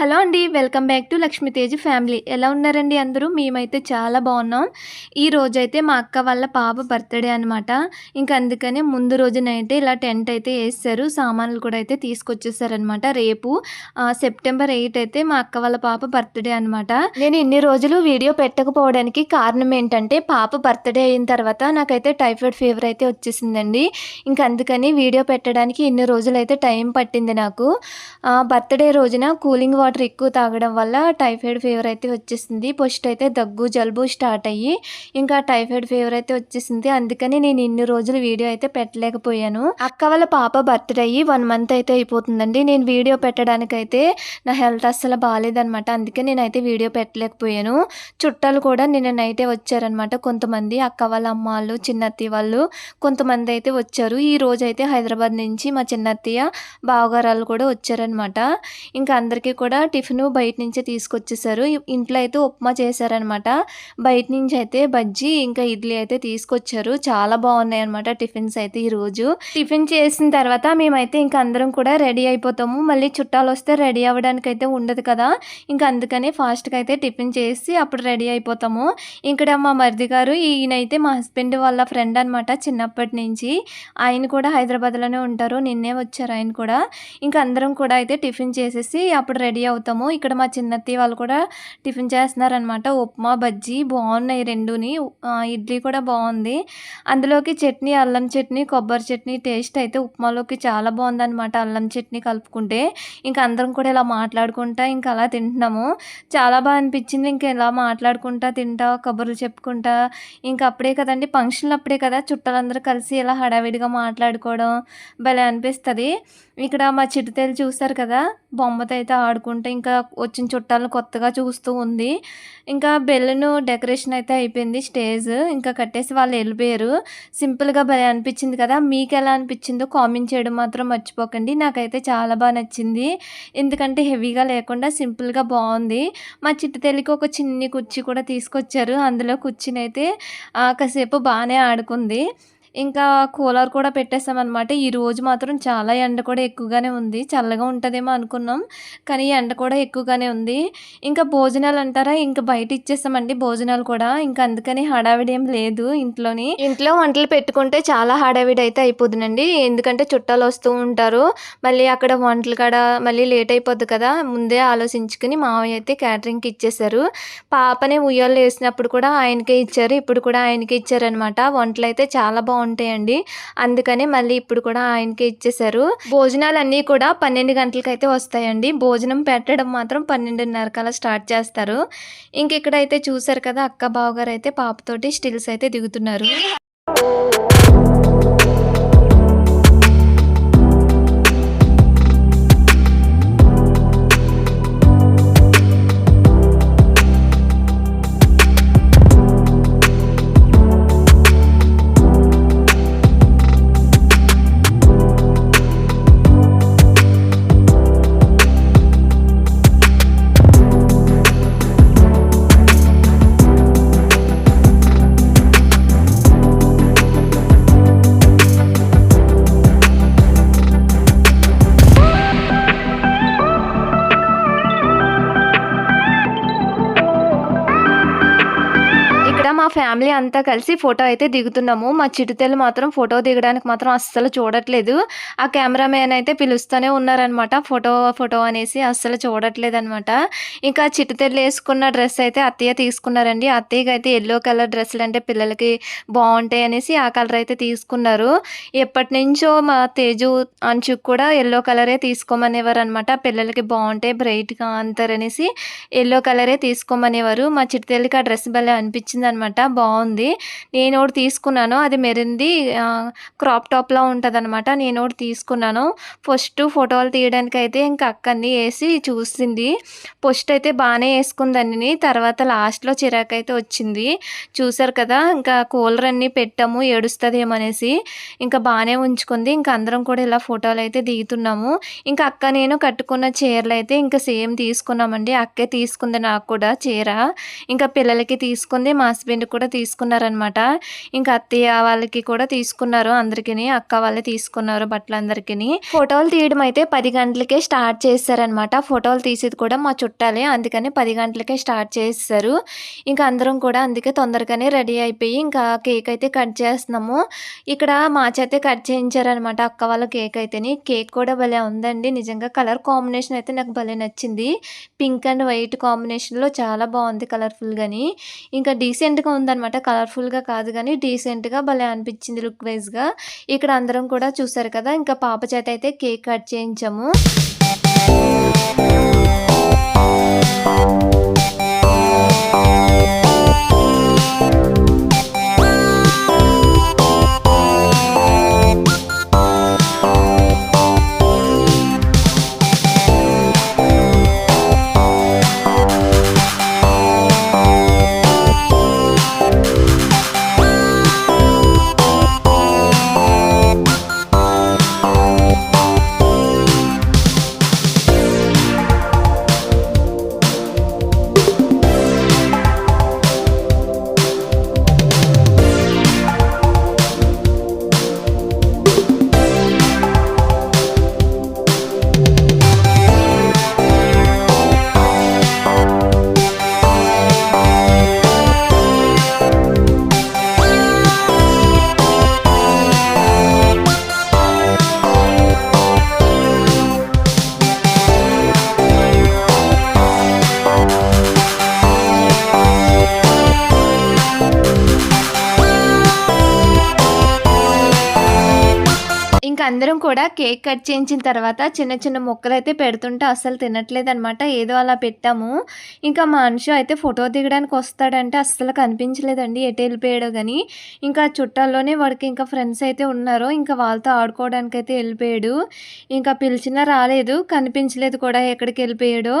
Hello అండి welcome back to Lakshmi Tej family. ఎలా ఉన్నారండి అందరూ? మేమైతే చాలా బాగున్నాం. ఈ రోజైతే మా అక్క వాళ్ళ పాప బర్త్డే అనమాట ఇంకా అందుకని ముందు రోజునైతే ఇలా టెంట్ అయితే వేస్తారు. సామాన్లు కూడా అయితే తీసుకొచ్చేసారనమాట రేపు సెప్టెంబర్ ఎయిట్ అయితే మా అక్క వాళ్ళ పాప బర్త్డే అనమాట నేను ఇన్ని రోజులు వీడియో పెట్టకపోవడానికి కారణం ఏంటంటే పాప బర్త్డే అయిన తర్వాత నాకైతే టైఫాయిడ్ ఫీవర్ అయితే వచ్చేసిందండి. ఇంకా అందుకని వీడియో పెట్టడానికి ఇన్ని రోజులు అయితే టైం పట్టింది నాకు. బర్త్డే రోజున కూలింగ్ వాటర్ ఎక్కువ తాగడం వల్ల టైఫాయిడ్ ఫీవర్ అయితే వచ్చేసింది. ఫస్ట్ అయితే దగ్గు జలుబు స్టార్ట్ అయ్యి ఇంకా టైఫాయిడ్ ఫీవర్ అయితే వచ్చేసింది. అందుకని నేను ఇన్ని రోజులు వీడియో అయితే పెట్టలేకపోయాను. అక్క వాళ్ళ పాప బర్త్డే అయ్యి వన్ మంత్ అయితే అయిపోతుందండి. నేను వీడియో పెట్టడానికి అయితే నా హెల్త్ అస్సలు బాగాలేదనమాట అందుకే నేనైతే వీడియో పెట్టలేకపోయాను. చుట్టాలు కూడా నిన్న నైటే వచ్చారనమాట కొంతమంది అక్క వాళ్ళ అమ్మ వాళ్ళు చిన్నత్తయ్య వాళ్ళు కొంతమంది అయితే వచ్చారు. ఈ రోజు అయితే హైదరాబాద్ నుంచి మా చిన్నత్తయ్య బావగారాలు కూడా వచ్చారనమాట ఇంకా అందరికీ కూడా టిఫిన్ బయట నుంచే తీసుకొచ్చేసారు. ఇంట్లో అయితే ఉప్మా చేశారనమాట. బయట నుంచి అయితే బజ్జీ ఇంకా ఇడ్లీ అయితే తీసుకొచ్చారు. చాలా బాగున్నాయి అనమాట టిఫిన్స్ అయితే ఈ రోజు. టిఫిన్ చేసిన తర్వాత మేమైతే ఇంకా అందరం కూడా రెడీ అయిపోతాము. మళ్ళీ చుట్టాలు వస్తే రెడీ అవ్వడానికి అయితే ఉండదు కదా. ఇంకా అందుకని ఫాస్ట్గా అయితే టిఫిన్ చేసి అప్పుడు రెడీ అయిపోతాము. ఇక్కడ మా మరిది గారు ఈయనైతే మా హస్బెండ్ వాళ్ళ ఫ్రెండ్ అనమాట చిన్నప్పటి నుంచి. ఆయన కూడా హైదరాబాద్లోనే ఉంటారు. నిన్నే వచ్చారు ఆయన కూడా. ఇంకా అందరం కూడా అయితే టిఫిన్ చేసేసి అప్పుడు రెడీ అవుతాము ఇక్కడ మా చిన్నత్తి వాళ్ళు కూడా టిఫిన్ చేస్తున్నారనమాట ఉప్మా బజ్జీ బాగున్నాయి రెండుని. ఇడ్లీ కూడా బాగుంది. అందులోకి చట్నీ అల్లం చట్నీ కొబ్బరి చట్నీ టేస్ట్ అయితే ఉప్మాలోకి చాలా బాగుందన్నమాట. అల్లం చట్నీ కలుపుకుంటే ఇంకా అందరం కూడా ఇలా మాట్లాడుకుంటా ఇంకా అలా తింటున్నాము. చాలా బాగా అనిపించింది ఇంకా ఇలా మాట్లాడుకుంటా తింటా కబుర్లు చెప్పుకుంటా. ఇంకా అప్పుడే కదండి ఫంక్షన్లు అప్పుడే కదా చుట్టాలందరూ కలిసి ఇలా హడావిడిగా మాట్లాడుకోవడం భలే అనిపిస్తుంది. ఇక్కడ మా చిరుతేలు చూస్తారు కదా బొమ్మతో అయితే ఆడుకుంటే ఇంకా వచ్చిన చుట్టాలను కొత్తగా చూస్తూ ఉంది. ఇంకా బెల్లును డెకరేషన్ అయితే అయిపోయింది స్టేజ్. ఇంకా కట్టేసి వాళ్ళు వెళ్ళిపోయారు. సింపుల్గా భలే అనిపించింది కదా. మీకు ఎలా అనిపించిందో కామెంట్ చేయడం మాత్రం మర్చిపోకండి. నాకైతే చాలా బాగా నచ్చింది. ఎందుకంటే హెవీగా లేకుండా సింపుల్గా బాగుంది. మా చిట్టు తెలికి ఒక చిన్ని కుర్చీ కూడా తీసుకొచ్చారు. అందులో కుర్చీని అయితే కాసేపు బాగానే ఆడుకుంది. ఇంకా కూలర్ కూడా పెట్టేసామన్నమాట ఈ రోజు మాత్రం చాలా ఎండ కూడా ఎక్కువగానే ఉంది. చల్లగా ఉంటుందేమో అనుకున్నాం కానీ ఎండ కూడా ఎక్కువగానే ఉంది. ఇంకా భోజనాలు అంటారా? ఇంకా బయట ఇచ్చేసామండి భోజనాలు కూడా. ఇంకా అందుకని హడావిడి ఏం లేదు ఇంట్లోని. ఇంట్లో వంటలు పెట్టుకుంటే చాలా హడావిడి అయితే అయిపోతుందండి ఎందుకంటే చుట్టాలు వస్తూ ఉంటారు. మళ్ళీ అక్కడ వంటలు కాడ మళ్ళీ లేట్ అయిపోద్ది కదా. ముందే ఆలోచించుకుని మావయ్య అయితే క్యాటరింగ్కి ఇచ్చేసారు పాపని ఉయ్యాలు వేసినప్పుడు కూడా ఆయనకే ఇచ్చారు. ఇప్పుడు కూడా ఆయనకే ఇచ్చారనమాట వంటలు అయితే చాలా బాగుంటాయండి అందుకని మళ్ళీ ఇప్పుడు కూడా ఆయనకే ఇచ్చేసారు భోజనాలన్నీ కూడా పన్నెండు గంటలకి అయితే వస్తాయండి. భోజనం పెట్టడం మాత్రం పన్నెండున్నర కల్లా స్టార్ట్ చేస్తారు. ఇంక ఇక్కడైతే చూసారు కదా అక్క బావగారు అయితే పాపతోటి స్టిల్స్ అయితే దిగుతున్నారు. అంతా కలిసి ఫోటో అయితే దిగుతున్నాము. మా చిరుతెలు మాత్రం ఫోటో దిగడానికి మాత్రం అస్సలు చూడట్లేదు. ఆ కెమెరామ్యాన్ అయితే పిలుస్తూనే ఉన్నారనమాట ఫోటో ఫోటో అనేసి అస్సలు చూడట్లేదు అనమాట ఇంకా చిరుతెలు వేసుకున్న డ్రెస్ అయితే అత్తయ్య తీసుకున్నారండి. అత్తయ్యకి అయితే ఎల్లో కలర్ డ్రెస్సులు అంటే పిల్లలకి బాగుంటాయి అనేసి ఆ కలర్ అయితే తీసుకున్నారు. ఎప్పటి నుంచో మా తేజు అంచుకు కూడా ఎల్లో కలరే తీసుకోమనేవారు అనమాట పిల్లలకి బాగుంటాయి బ్రైట్గా అంతారనేసి ఎల్లో కలరే తీసుకోమనేవారు. మా చిరుతెల్లికి ఆ డ్రెస్ భలే అనిపించింది అనమాట బాగుంది. నేను ఒకటి తీసుకున్నాను. అది మెరింది క్రాప్ టాప్లా ఉంటుంది అనమాట నేను ఒకటి తీసుకున్నాను. ఫస్ట్ ఫోటోలు తీయడానికి అయితే ఇంకా అక్కన్ని వేసి చూసింది. ఫస్ట్ అయితే బాగానే వేసుకుందని తర్వాత లాస్ట్లో చిరాకు అయితే వచ్చింది. చూసారు కదా ఇంకా కూలర్ అన్నీ పెట్టాము ఏడుస్తుందేమో అనేసి. ఇంకా బాగానే ఉంచుకుంది. ఇంకా అందరం కూడా ఇలా ఫోటోలు అయితే దిగుతున్నాము. ఇంకా అక్క నేను కట్టుకున్న చీరలు అయితే ఇంకా సేమ్ తీసుకున్నామండి. అక్కే తీసుకుంది నాకు కూడా చీర. ఇంకా పిల్లలకి తీసుకుంది మా హస్బెండ్ కూడా తీసుకు తీసుకున్నారనమాట. ఇంకా అత్తయ్య వాళ్ళకి కూడా తీసుకున్నారు అందరికీ అక్క వాళ్ళే తీసుకున్నారు బట్టలు అందరికీ ఫోటోలు తీయడం అయితే పది గంటలకే స్టార్ట్ చేస్తారనమాట. ఫోటోలు తీసేది కూడా మా చుట్టాలే అందుకని పది గంటలకే స్టార్ట్ చేస్తారు. ఇంకా అందరం కూడా అందుకే తొందరగానే రెడీ అయిపోయి ఇంకా కేక్ అయితే కట్ చేస్తున్నాము. ఇక్కడ మా చేతే కట్ చేయించారనమాట అక్క వాళ్ళ కేక్ అయితేని. కేక్ కూడా భలే ఉందండి. నిజంగా కలర్ కాంబినేషన్ అయితే నాకు భలే నచ్చింది. పింక్ అండ్ వైట్ కాంబినేషన్లో చాలా బాగుంది కలర్ఫుల్గాని. ఇంకా డీసెంట్గా ఉందనమాట కలర్ఫుల్గా కాదు కానీ డీసెంట్గా భలే అనిపించింది లుక్ వైజ్గా ఇక్కడ అందరం కూడా చూసారు కదా ఇంకా పాప చేత అయితే కేక్ కట్ చేయించాము. కూడా కేక్ కట్ చేయించిన తర్వాత చిన్న చిన్న ముక్కలు అయితే పెడుతుంటే అస్సలు తినట్లేదు అనమాట ఏదో అలా పెట్టాము. ఇంకా మా మనిషి అయితే ఫోటో దిగడానికి వస్తాడంటే అస్సలు కనిపించలేదండి. ఎటు వెళ్ళిపోయాడో కానీ ఇంకా చుట్టాల్లోనే వాడికి ఇంకా ఫ్రెండ్స్ అయితే ఉన్నారు. ఇంకా వాళ్ళతో ఆడుకోవడానికి అయితే వెళ్ళిపోయాడు. ఇంకా పిలిచినా రాలేదు. కనిపించలేదు కూడా ఎక్కడికి వెళ్ళిపోయాడో.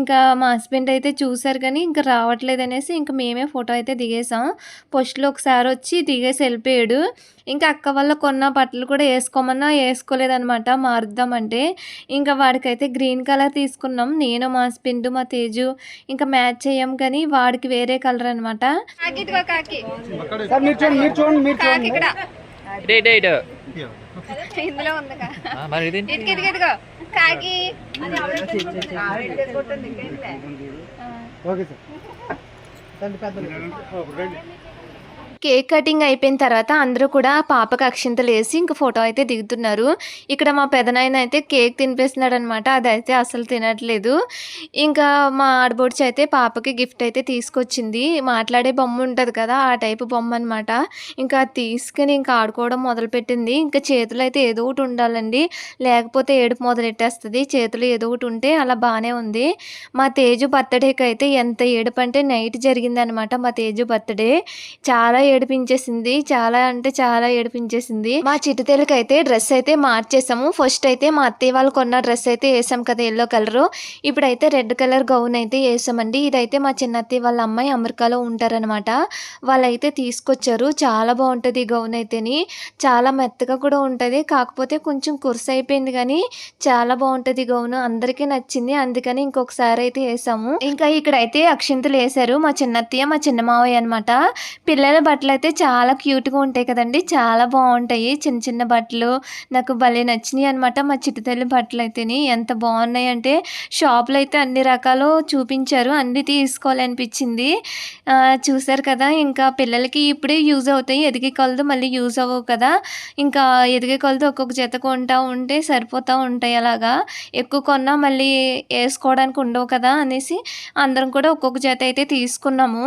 ఇంకా మా హస్బెండ్ అయితే చూశారు కానీ ఇంకా రావట్లేదు అనేసి ఇంకా మేమే ఫోటో అయితే దిగేసాం పోస్ట్లో ఒకసారి వచ్చి దిగేసి వెళ్ళిపోయాడు. ఇంకా అక్క వల్ల కొన్న బట్టలు కూడా వేసుకోమన్నా వేసుకోలేదనమాట మారుద్దామంటే ఇంకా వాడికైతే గ్రీన్ కలర్ తీసుకున్నాం. నేను మా హస్బెండ్ మా తేజు ఇంకా మ్యాచ్ చేయం కానీ వాడికి వేరే కలర్ అనమాట కాకి సార్ మీరు చూడండి మీరు చూడండి మీరు చూడండి. ఇక్కడ. ఇటు ఇటు ఇటు. ఇందులో ఉంది ఆ, మరి ఇది? ఇటుకి ఇటుకి ఇటుకో కాకి. Okay sir. కేక్ కటింగ్ అయిపోయిన తర్వాత అందరూ కూడా పాపకు అక్షింతలు వేసి ఇంక ఫోటో అయితే దిగుతున్నారు. ఇక్కడ మా పెదనాయన అయితే కేక్ తినిపిస్తున్నాడు అనమాట అదైతే అసలు తినట్లేదు. ఇంకా మా ఆడబొడిచి అయితే పాపకి గిఫ్ట్ అయితే తీసుకొచ్చింది. మాట్లాడే బొమ్మ ఉంటుంది కదా ఆ టైపు బొమ్మ అనమాట ఇంకా తీసుకుని ఇంకా ఆడుకోవడం మొదలుపెట్టింది. ఇంకా చేతులు అయితే ఏదో ఒకటి ఉండాలండి. లేకపోతే ఏడుపు మొదలెట్టేస్తుంది. చేతులు ఏదో ఒకటి ఉంటే అలా బాగానే ఉంది. మా తేజు బర్త్డేకి అయితే ఎంత ఏడుపు అంటే నైట్ జరిగిందనమాట మా తేజు బర్త్డే. చాలా ఏడిపించేసింది. చాలా అంటే చాలా ఏడిపించేసింది. మా చిట్టుతేలకి అయితే డ్రెస్ అయితే మార్చేసాము. ఫస్ట్ అయితే మా అత్తయ్య వాళ్ళు కొన్న డ్రెస్ అయితే వేసాం కదా ఎల్లో కలర్. ఇప్పుడైతే రెడ్ కలర్ గౌన్ అయితే వేసామండి. ఇదైతే మా చిన్న అత్తయ్య వాళ్ళ అమ్మాయి అమెరికాలో ఉంటారనమాట వాళ్ళైతే తీసుకొచ్చారు. చాలా బాగుంటుంది ఈ గౌన్ అయితేని. చాలా మెత్తగా కూడా ఉంటుంది. కాకపోతే కొంచెం కుర్స్ అయిపోయింది కానీ చాలా బాగుంటుంది గౌన్. అందరికీ నచ్చింది. అందుకని ఇంకొకసారి అయితే వేసాము. ఇంకా ఇక్కడైతే అక్షింతలు వేశారు. మా చిన్నత్తయ్య మా చిన్న మావయ్య అనమాట పిల్లల బట్టలు బట్టలు అయితే చాలా క్యూట్గా ఉంటాయి కదండి. చాలా బాగుంటాయి చిన్న చిన్న బట్టలు నాకు భలే నచ్చినాయి అనమాట మా చిట్టుతల్లి బట్టలు అయితేని ఎంత బాగున్నాయి అంటే షాప్లో అయితే అన్ని రకాలు చూపించారు. అన్ని తీసుకోవాలనిపించింది. చూసారు కదా ఇంకా పిల్లలకి ఇప్పుడే యూజ్ అవుతాయి. ఎదిగే కొలదు మళ్ళీ యూజ్ అవ్వవు కదా. ఇంకా ఎదిగే కొలదు ఒక్కొక్క జత కొంటా ఉంటే సరిపోతూ ఉంటాయి అలాగా. ఎక్కువ కొన్నా మళ్ళీ వేసుకోవడానికి ఉండవు కదా అనేసి అందరం కూడా ఒక్కొక్క జత అయితే తీసుకున్నాము.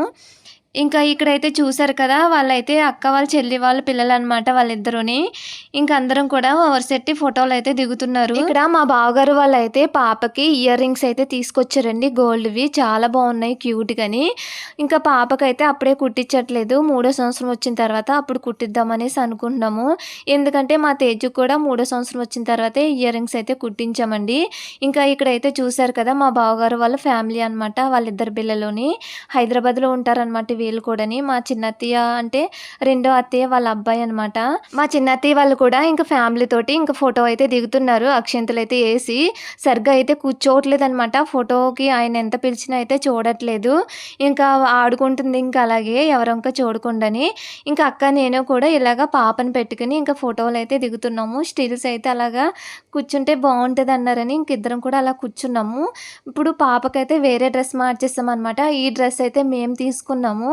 ఇంకా ఇక్కడైతే చూసారు కదా వాళ్ళైతే అక్క వాళ్ళ చెల్లి వాళ్ళ పిల్లలు అనమాట వాళ్ళిద్దరుని. ఇంకా అందరం కూడా వరుసెట్టి ఫోటోలు అయితే దిగుతున్నారు. ఇక్కడ మా బావగారు వాళ్ళు అయితే పాపకి ఇయర్ రింగ్స్ అయితే తీసుకొచ్చారండి గోల్డ్వి. చాలా బాగున్నాయి క్యూట్ గాని. ఇంకా పాపకైతే అప్పుడే కుట్టించట్లేదు. మూడో సంవత్సరం వచ్చిన తర్వాత అప్పుడు కుట్టిద్దామనేసి అనుకుంటున్నాము. ఎందుకంటే మా తేజు కూడా మూడో సంవత్సరం వచ్చిన తర్వాతే ఇయర్ రింగ్స్ అయితే కుట్టించామండి. ఇంకా ఇక్కడైతే చూసారు కదా మా బావగారు వాళ్ళ ఫ్యామిలీ అనమాట వాళ్ళిద్దరు పిల్లలోని. హైదరాబాద్లో ఉంటారనమాట వీళ్ళు కూడాని మా చిన్నత్తయ్య అంటే రెండో అత్తయ్య వాళ్ళ అబ్బాయి అనమాట మా చిన్నత్తయ్య వాళ్ళు కూడా ఇంకా ఫ్యామిలీ తోటి ఇంకా ఫోటో అయితే దిగుతున్నారు. అక్షంతలు అయితే వేసి సరిగ్గా అయితే కూర్చోవట్లేదు అనమాట ఫోటోకి ఆయన ఎంత పిలిచినా అయితే చూడట్లేదు. ఇంకా ఆడుకుంటుంది ఇంకా అలాగే ఎవరంక చూడకుండాని. ఇంకా అక్క నేను కూడా ఇలాగ పాపని పెట్టుకుని ఇంకా ఫోటోలు అయితే దిగుతున్నాము. స్టిల్స్ అయితే అలాగా కూర్చుంటే బాగుంటుంది అన్నారని ఇంక ఇద్దరం కూడా అలా కూర్చున్నాము. ఇప్పుడు పాపకైతే వేరే డ్రెస్ మార్చేస్తాం అనమాట ఈ డ్రెస్ అయితే మేము తీసుకున్నాము.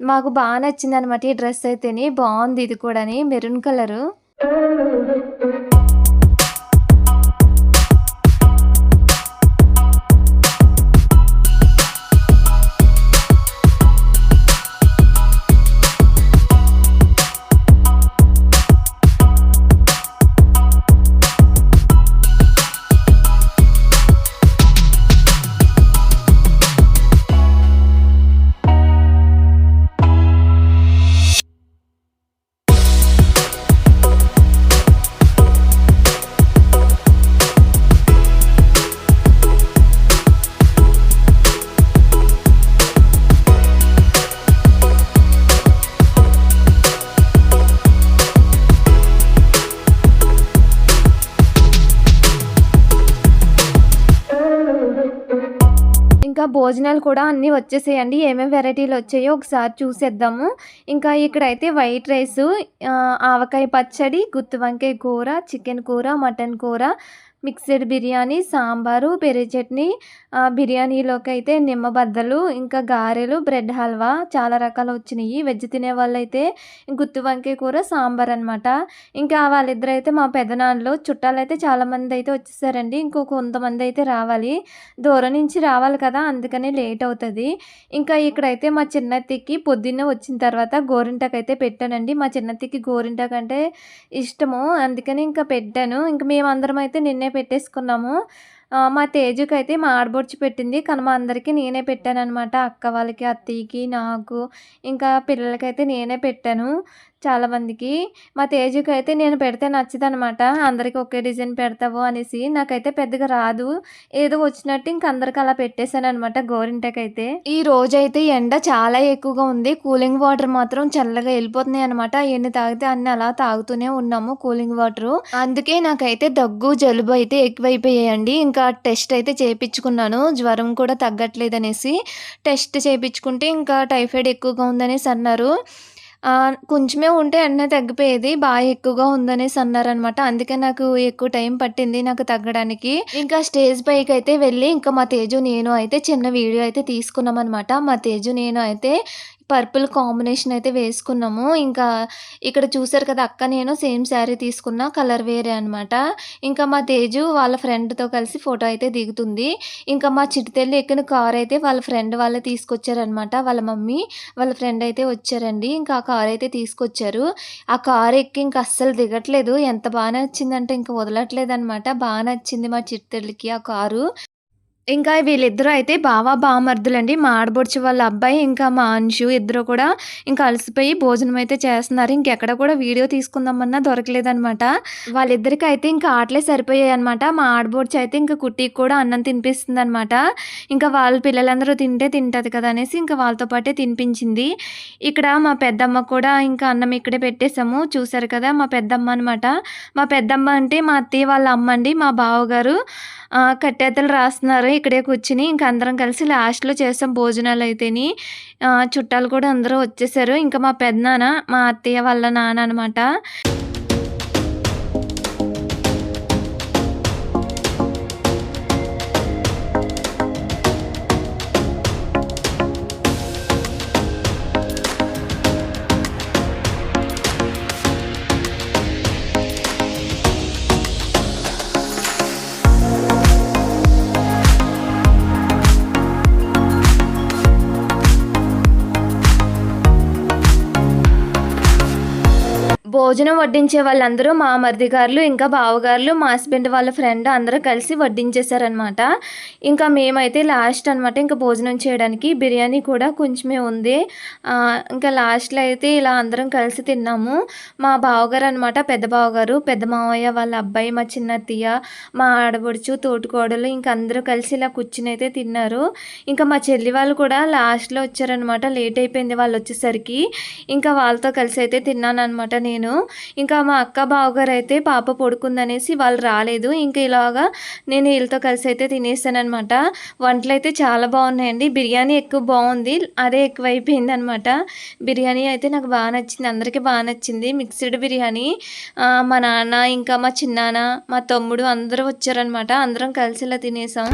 మాకు బాగా నచ్చింది అనమాట ఈ డ్రెస్ అయితేని. బాగుంది ఇది కూడాని. Maroon colour. భోజనాలు కూడా అన్నీ వచ్చేసేయండి. ఏమేమి వెరైటీలు వచ్చాయో ఒకసారి చూసేద్దాము. ఇంకా ఇక్కడైతే వైట్ రైస్ ఆవకాయ పచ్చడి గుత్తి వంకాయ కూర చికెన్ కూర మటన్ కూర మిక్స్డ్ బిర్యానీ సాంబారు పెరుగు చట్నీ బిర్యానీలోకి అయితే నిమ్మబద్దలు ఇంకా గారెలు బ్రెడ్ హల్వా చాలా రకాలు వచ్చినాయి. వెజ్ తినే వాళ్ళైతే గుత్తి వంకాయ కూర సాంబార్ అనమాట ఇంకా వాళ్ళిద్దరు అయితే మా పెదనాన్నలు చుట్టాలు అయితే చాలామంది అయితే వచ్చేసారండి. ఇంకో కొంతమంది అయితే రావాలి. దూరం నుంచి రావాలి కదా అందుకనే లేట్ అవుతుంది. ఇంకా ఇక్కడైతే మా చిన్నత్తికి పొద్దున్నే వచ్చిన తర్వాత గోరింటాకు అయితే పెట్టానండి. మా చిన్నత్తికి గోరింటాకు అంటే ఇష్టము. అందుకని ఇంకా పెట్టాను. ఇంకా మేమందరం అయితే నిన్నే పెట్టేసుకున్నాము. మా తేజుకి అయితే మా ఆడబొడ్చి పెట్టింది. కానీ మా అందరికీ నేనే పెట్టాను అనమాట అక్క వాళ్ళకి అత్తయ్యకి నాకు ఇంకా పిల్లలకైతే నేనే పెట్టాను. చాలామందికి మా తేజుకి అయితే నేను పెడితే నచ్చదనమాట. అందరికీ ఒకే డిజైన్ పెడతావు అనేసి. నాకైతే పెద్దగా రాదు. ఏదో వచ్చినట్టు ఇంక అందరికి అలా పెట్టేశాను అనమాట గోరింటకైతే. ఈ రోజు అయితే ఎండ చాలా ఎక్కువగా ఉంది. కూలింగ్ వాటర్ మాత్రం చల్లగా వెళ్ళిపోతున్నాయి అనమాట. ఎన్ని తాగితే అన్ని అలా తాగుతూనే ఉన్నాము కూలింగ్ వాటర్. అందుకే నాకైతే దగ్గు జలుబు అయితే ఎక్కువైపోయాయండి. ఇంకా టెస్ట్ అయితే చేయించుకున్నాను జ్వరం కూడా తగ్గట్లేదు అనేసి టెస్ట్ చేయించుకుంటే ఇంకా టైఫాయిడ్ ఎక్కువగా ఉందనేసి అన్నారు. కొంచెమే ఉంటే వెంటనే తగ్గిపోయేది. బాగా ఎక్కువగా ఉందనేసి అన్నారనమాట అందుకే నాకు ఎక్కువ టైం పట్టింది నాకు తగ్గడానికి. ఇంకా స్టేజ్ పైకి అయితే వెళ్ళి ఇంకా మా తేజు నేను అయితే చిన్న వీడియో అయితే తీసుకున్నాం అనమాట మా తేజు నేను అయితే పర్పుల్ కాంబినేషన్ అయితే వేసుకున్నాము. ఇంకా ఇక్కడ చూసారు కదా అక్క నేను సేమ్ శారీ తీసుకున్న కలర్ వేరే అనమాట ఇంకా మా తేజు వాళ్ళ ఫ్రెండ్తో కలిసి ఫోటో అయితే దిగుతుంది. ఇంకా మా చిటితెల్లి ఎక్కిన కార్ అయితే వాళ్ళ ఫ్రెండ్ వాళ్ళే తీసుకొచ్చారనమాట వాళ్ళ మమ్మీ వాళ్ళ ఫ్రెండ్ అయితే వచ్చారండి. ఇంకా ఆ కార్ అయితే తీసుకొచ్చారు. ఆ కార్ ఎక్కి ఇంకా అస్సలు దిగట్లేదు. ఎంత బాగా నచ్చిందంటే ఇంకా వదలట్లేదు అనమాట బాగా నచ్చింది మా చిట్టెళ్ళకి ఆ కారు. ఇంకా వీళ్ళిద్దరూ అయితే బావా బామర్దులండి. మా ఆడబొడుచు వాళ్ళ అబ్బాయి ఇంకా మా అంశు ఇద్దరు కూడా ఇంకా అలసిపోయి భోజనం అయితే చేస్తున్నారు. ఇంకెక్కడ కూడా వీడియో తీసుకుందామన్నా దొరకలేదనమాట వాళ్ళిద్దరికి అయితే ఇంకా ఆటలే సరిపోయాయి అనమాట మా ఆడబొడుచు అయితే ఇంకా కుట్టికి కూడా అన్నం తినిపిస్తుంది అనమాట ఇంకా వాళ్ళ పిల్లలందరూ తింటే తింటుంది కదా అనేసి ఇంకా వాళ్ళతో పాటే తినిపించింది. ఇక్కడ మా పెద్దమ్మ కూడా ఇంకా అన్నం ఇక్కడే పెట్టేశాము. చూసారు కదా మా పెద్దమ్మ అనమాట మా పెద్దమ్మ అంటే మా అత్తయ్య వాళ్ళ అమ్మ అండి. మా బావగారు కట్టేతలు రాస్తున్నారు. ఇక్కడే కూర్చుని ఇంకా అందరం కలిసి లాస్ట్లో చేసాం భోజనాలు అయితేని ఆ, చుట్టాలు కూడా అందరూ వచ్చేసారు. ఇంకా మా పెద్దనాన్న మా అత్తయ్య వాళ్ళ నాన్న అనమాట భోజనం వడ్డించే వాళ్ళందరూ మా మరిది గారులు ఇంకా బావగారులు మా హస్బెండ్ వాళ్ళ ఫ్రెండ్ అందరూ కలిసి వడ్డించేశారనమాట ఇంకా మేమైతే లాస్ట్ అనమాట ఇంకా భోజనం చేయడానికి. బిర్యానీ కూడా కొంచెమే ఉంది. ఇంకా లాస్ట్లో అయితే ఇలా అందరం కలిసి తిన్నాము. మా బావగారు అనమాట పెద్ద బావగారు పెద్ద మావయ్య వాళ్ళ అబ్బాయి మా చిన్న తీయ మా ఆడబొడుచు తోటికోడలు ఇంకా అందరూ కలిసి ఇలా కూర్చుని అయితే తిన్నారు. ఇంకా మా చెల్లి వాళ్ళు కూడా లాస్ట్లో వచ్చారనమాట లేట్ అయిపోయింది వాళ్ళు వచ్చేసరికి. ఇంకా వాళ్ళతో కలిసి అయితే తిన్నాను అనమాట నేను. ఇంకా మా అక్క బావగారు అయితే పాప పడుకుందనేసి వాళ్ళు రాలేదు. ఇంకా ఇలాగా నేను వీళ్ళతో కలిసి అయితే తినేసాను అనమాట వంటలు అయితే చాలా బాగున్నాయండి. బిర్యానీ ఎక్కువ బాగుంది. అదే ఎక్కువ అయిపోయింది అనమాట బిర్యానీ అయితే నాకు బాగా నచ్చింది. అందరికీ బాగా నచ్చింది. మిక్స్డ్ బిర్యానీ. మా నాన్న ఇంకా మా చిన్నాన్న మా తమ్ముడు అందరూ వచ్చారనమాట అందరం కలిసి ఇలా తినేసాం.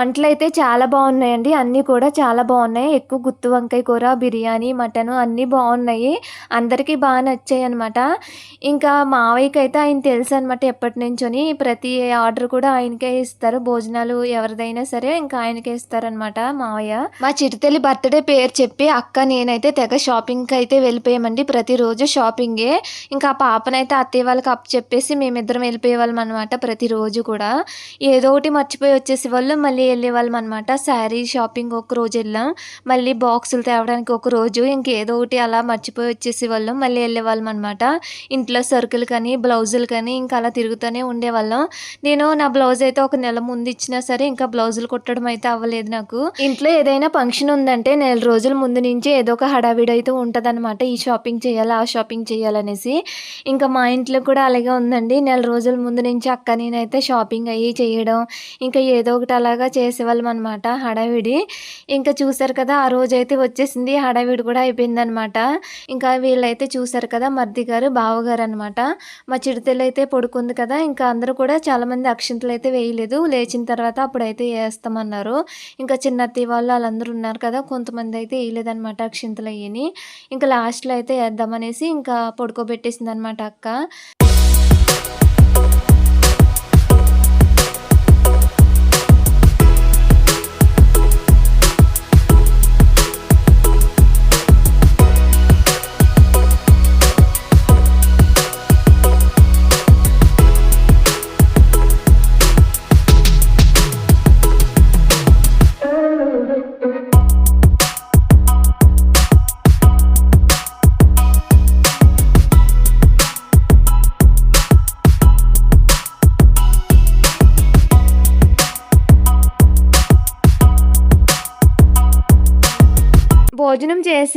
వంటలు అయితే చాలా బాగున్నాయండి. అన్నీ కూడా చాలా బాగున్నాయి. ఎక్కువ గుత్తి వంకాయ కూర బిర్యానీ మటన్ అన్నీ బాగున్నాయి. అందరికీ బాగా నచ్చాయి అనమాట ఇంకా మావయ్యకి అయితే ఆయన తెలుసు అనమాట ఎప్పటి నుంచొని. ప్రతి ఆర్డర్ కూడా ఆయనకే ఇస్తారు. భోజనాలు ఎవరిదైనా సరే ఇంకా ఆయనకే ఇస్తారనమాట మావయ్య. మా చిరుతల్లి బర్త్డే పేరు చెప్పి అక్క నేనైతే తెగ షాపింగ్కి అయితే వెళ్ళిపోయామండి. ప్రతిరోజు షాపింగే. ఇంకా ఆ పాపనైతే అత్తయ్య వాళ్ళకి అప్పు చెప్పేసి మేమిద్దరం వెళ్ళిపోయేవాళ్ళం అనమాట ప్రతిరోజు కూడా. ఏదో ఒకటి మర్చిపోయి వచ్చేసి వాళ్ళు మళ్ళీ వెళ్ళేవాళ్ళం అనమాట శారీ షాపింగ్ ఒక రోజు వెళ్ళాం మళ్ళీ బాక్సులు తేవడానికి ఒక రోజు ఇంకేదో ఒకటి అలా మర్చిపోయి వచ్చేసి వాళ్ళం మళ్ళీ వెళ్ళేవాళ్ళం అనమాట ఇంట్లో సరుకులు కానీ బ్లౌజులు కానీ ఇంకా అలా తిరుగుతూనే ఉండేవాళ్ళం. నేను నా బ్లౌజ్ అయితే ఒక నెల ముందు ఇచ్చినా సరే ఇంకా బ్లౌజులు కుట్టడం అయితే అవ్వలేదు నాకు. ఇంట్లో ఏదైనా ఫంక్షన్ ఉందంటే నెల రోజుల ముందు నుంచి ఏదో ఒక హడావిడి అయితే ఉంటుందన్నమాట ఈ షాపింగ్ చేయాలి ఆ షాపింగ్ చేయాలనేసి. ఇంకా మా ఇంట్లో కూడా అలాగే ఉందండి. నెల రోజుల ముందు నుంచి అక్క నేనైతే షాపింగ్ అయ్యి చేయడం ఇంకా ఏదో ఒకటి అలాగా చేసేవాళ్ళం అనమాట హడావిడి. ఇంకా చూసారు కదా ఆ రోజు అయితే వచ్చేసింది హడావిడి కూడా అయిపోయిందనమాట ఇంకా వీళ్ళైతే చూసారు కదా మర్ది గారు బావగారు అనమాట మా చిడతలు అయితే పడుకుంది కదా ఇంకా అందరూ కూడా చాలామంది అక్షింతలు అయితే వేయలేదు. లేచిన తర్వాత అప్పుడైతే వేస్తామన్నారు. ఇంకా చిన్న వాళ్ళు వాళ్ళందరూ ఉన్నారు కదా కొంతమంది అయితే వేయలేదనమాట అక్షింతలు అయ్యని ఇంకా లాస్ట్లో అయితే వేద్దామనేసి ఇంకా పడుకోబెట్టేసింది అనమాట అక్క.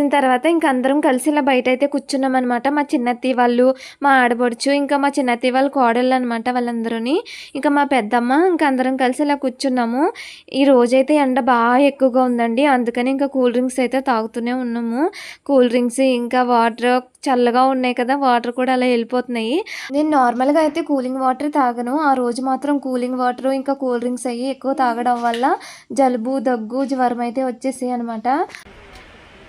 చేసిన తర్వాత ఇంక అందరం కలిసి ఇలా బయట అయితే కూర్చున్నాం అనమాట మా చిన్నత్తి వాళ్ళు మా ఆడబడుచు ఇంకా మా చిన్నత్తి వాళ్ళ కోడళ్ళు అనమాట వాళ్ళందరూని. ఇంకా మా పెద్దమ్మ ఇంకా అందరం కలిసి ఇలా కూర్చున్నాము. ఈ రోజైతే ఎండ బాగా ఎక్కువగా ఉందండి. అందుకని ఇంకా కూల్ డ్రింక్స్ అయితే తాగుతూనే ఉన్నాము. కూల్ డ్రింక్స్ ఇంకా వాటర్ చల్లగా ఉన్నాయి కదా వాటర్ కూడా అలా వెళ్ళిపోతున్నాయి. నేను నార్మల్గా అయితే కూలింగ్ వాటర్ తాగను. ఆ రోజు మాత్రం కూలింగ్ వాటర్ ఇంకా కూల్ డ్రింక్స్ అయ్యి ఎక్కువ తాగడం వల్ల జలుబు దగ్గు జ్వరం అయితే వచ్చేసాయి అనమాట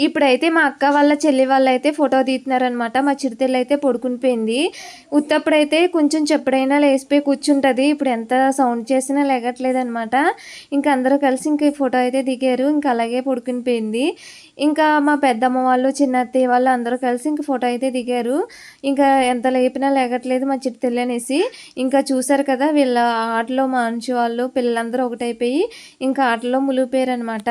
ఇప్పుడైతే మా అక్క వాళ్ళ చెల్లి వాళ్ళు అయితే ఫోటో తీస్తున్నారనమాట మా చిరుతెల్లి అయితే పడుకుని పోయింది. ఉత్తప్పుడైతే కొంచెం చెప్పుడైనా లేచిపోయి కూర్చుంటుంది. ఇప్పుడు ఎంత సౌండ్ చేసినా లేగట్లేదు అనమాట ఇంకా అందరూ కలిసి ఇంక ఫోటో అయితే దిగారు. ఇంకా అలాగే పడుకుని పోయింది. ఇంకా మా పెద్దమ్మ వాళ్ళు చిన్న అత్తయ్య వాళ్ళు అందరూ కలిసి ఇంక ఫోటో అయితే దిగారు. ఇంకా ఎంత లేపినా లేగట్లేదు మా చిరుతెల్లి అనేసి. ఇంకా చూసారు కదా వీళ్ళ ఆటలో మనిషి వాళ్ళు పిల్లలందరూ ఒకటైపోయి ఇంకా ఆటలో ములిగిపోయారు అనమాట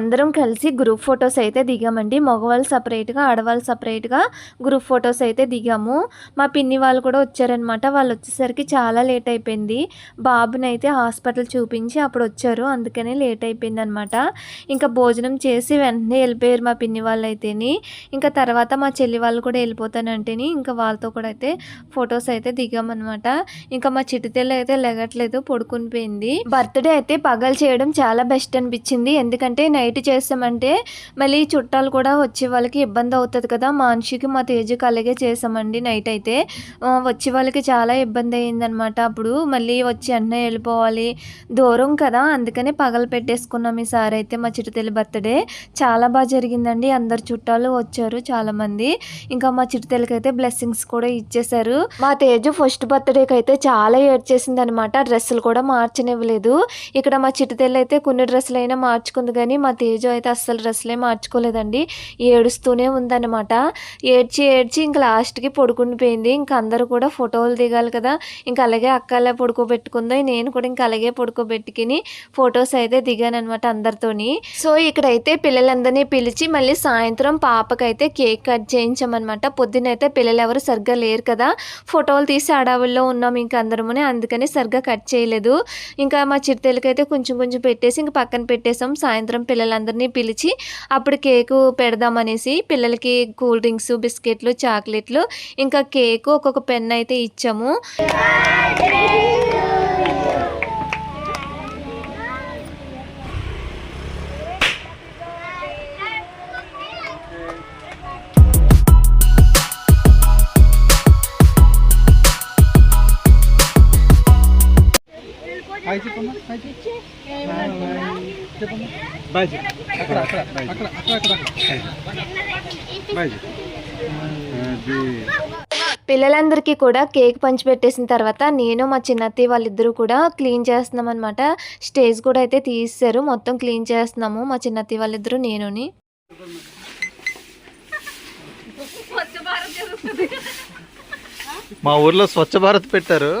అందరం కలిసి గ్రూప్ ఫొటోస్ అయితే దిగామండి. మగవాళ్ళు సపరేట్గా ఆడవాళ్ళు సపరేట్గా గ్రూప్ ఫొటోస్ అయితే దిగాము. మా పిన్ని వాళ్ళు కూడా వచ్చారనమాట వాళ్ళు వచ్చేసరికి చాలా లేట్ అయిపోయింది. బాబుని అయితే హాస్పిటల్ చూపించి అప్పుడు వచ్చారు. అందుకనే లేట్ అయిపోయింది అనమాట ఇంకా భోజనం చేసి వెంటనే వెళ్ళిపోయారు మా పిన్ని వాళ్ళు అయితేని. ఇంకా తర్వాత మా చెల్లి వాళ్ళు కూడా వెళ్ళిపోతానంటేని ఇంకా వాళ్ళతో కూడా అయితే ఫొటోస్ అయితే దిగామన్నమాట. ఇంకా మా చిటితెల్లి అయితే లెగట్లేదు పడుకునిపోయింది బర్త్డే అయితే పగలు చేయడం చాలా బెస్ట్ అనిపించింది. ఎందుకంటే నైట్ చేసామంటే మళ్ళీ చుట్టాలు కూడా వచ్చే వాళ్ళకి ఇబ్బంది అవుతుంది కదా. మా మనిషికి మా తేజుకి అలాగే చేసామండి నైట్ అయితే. వచ్చే వాళ్ళకి చాలా ఇబ్బంది అయ్యిందనమాట అప్పుడు మళ్ళీ వచ్చి అన్న వెళ్ళిపోవాలి. దూరం కదా అందుకని పగలు పెట్టేసుకున్నాం ఈసారి అయితే మా చిరుతల్లి బర్త్డే. చాలా బాగా జరిగిందండి. అందరు చుట్టాలు వచ్చారు చాలామంది. ఇంకా మా చిరుతల్లికి అయితే బ్లెస్సింగ్స్ కూడా ఇచ్చేసారు మా తేజు ఫస్ట్ బర్త్డేకి అయితే చాలా ఏడ్చేసింది అనమాట డ్రెస్సులు కూడా మార్చనివ్వలేదు. ఇక్కడ మా చిటితెల్లి అయితే కొన్ని డ్రెస్సులు అయినా మార్చుకుంది కానీ మా మా తేజు అయితే అస్సలు డ్రెస్సులే మార్చుకోలేదండి. ఏడుస్తూనే ఉందన్నమాట. ఏడ్చి ఏడ్చి ఇంకా లాస్ట్కి పడుకుండిపోయింది ఇంక ఇంకా అందరూ కూడా ఫోటోలు దిగాలి కదా. ఇంకా అలాగే అక్క అలా పడుకోబెట్టుకుందో నేను కూడా ఇంకా అలాగే పడుకోబెట్టుకుని ఫొటోస్ అయితే దిగాను అనమాట అందరితోని. సో ఇక్కడైతే పిల్లలందరినీ పిలిచి మళ్ళీ సాయంత్రం పాపకైతే కేక్ కట్ చేయించామన్నమాట. పొద్దునైతే పిల్లలు ఎవరు సరిగ్గా లేరు కదా. ఫోటోలు తీసి అడవుల్లో ఉన్నాం ఇంకా అందరమునే. అందుకని సరిగ్గా కట్ చేయలేదు. ఇంకా మా చిరుతలకైతే కొంచెం కొంచెం పెట్టేసి ఇంకా పక్కన పెట్టేసాం. సాయంత్రం పిల్లలు పిల్లలందరినీ పిలిచి అప్పుడు కేకు పెడదామనేసి పిల్లలకి కూల్ డ్రింక్స్ బిస్కెట్లు చాక్లెట్లు ఇంకా కేకు ఒక్కొక్క పెన్ అయితే ఇచ్చాము. హాయ్ చెప్పమ్మా. హాయ్ చెప్పమ్మా. బాయ్ చెప్పు అక్కడ అక్కడ అక్కడ అక్కడ అక్కడ బాయ్ చెప్పు అది పిల్లలందరికీ కూడా కేక్ పంచిపెట్టేసిన తర్వాత నేను మా చిన్నత్తయ్య వాళ్ళిద్దరూ కూడా క్లీన్ చేస్తున్నాం అనమాట స్టేజ్ కూడా అయితే తీసారు మొత్తం క్లీన్ చేస్తున్నాము మా చిన్నత్తయ్య వాళ్ళిద్దరూ నేనుని. మా ఊర్లో స్వచ్ఛ భారత్ పెట్టారు.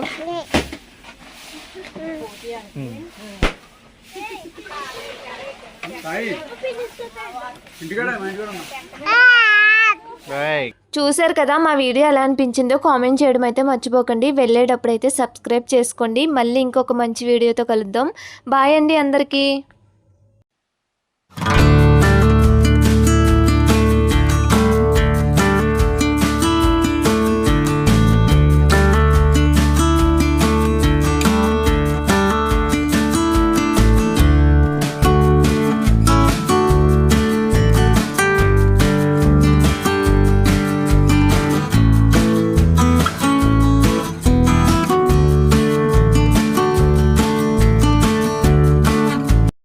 చూసారు కదా మా వీడియో ఎలా అనిపించిందో కామెంట్ చేయడం అయితే మర్చిపోకండి. వెళ్ళేటప్పుడు అయితే సబ్స్క్రైబ్ చేసుకోండి. మళ్ళీ ఇంకొక మంచి వీడియోతో కలుద్దాం. బాయ్ అండి అందరికీ.